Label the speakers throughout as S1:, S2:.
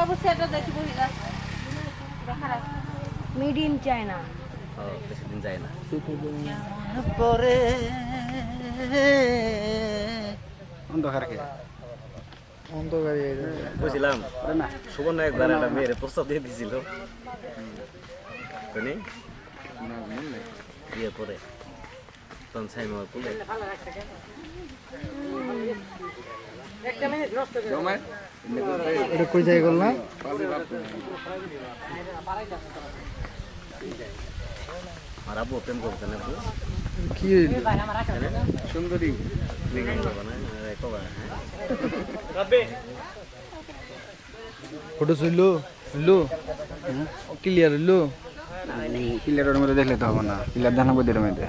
S1: বাবু সেটা দেখি বহি গাছ খারাপ
S2: মেড ইন চায়না
S3: ও, বেশি দিন যায় না।
S4: পরে অন্ধকারকে অন্ধকারে
S3: বুঝছিলাম
S4: না।
S3: সুবর্ণ একবার একটা মেয়ের প্রস্তাব দিয়ে দিছিল। শুনি বিয়ে পরে। তখন সাইমা কুলে
S4: এটা কই গেল না? কি সুন্দরী। ফটো চলল চলল ক্লিয়ার হইল? ক্লিয়ারের মধ্যে দেখলে তো হবে না। ক্লিয়ার ধান বদির মধ্যে।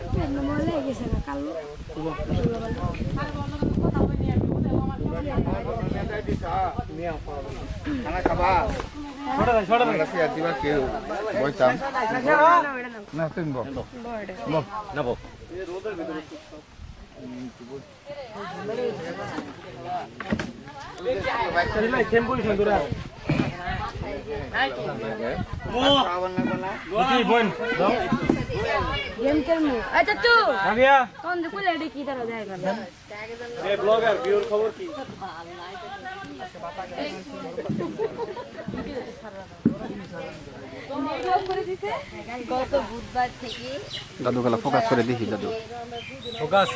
S2: গেম খেলমু আচ্ছা তু কোন দিকে লেডি কি তারা দেয় গেল
S1: গত বুধবার থেকে
S4: দাদু গেলা ফোকাস করে দেখি দাদু
S3: ফোকাস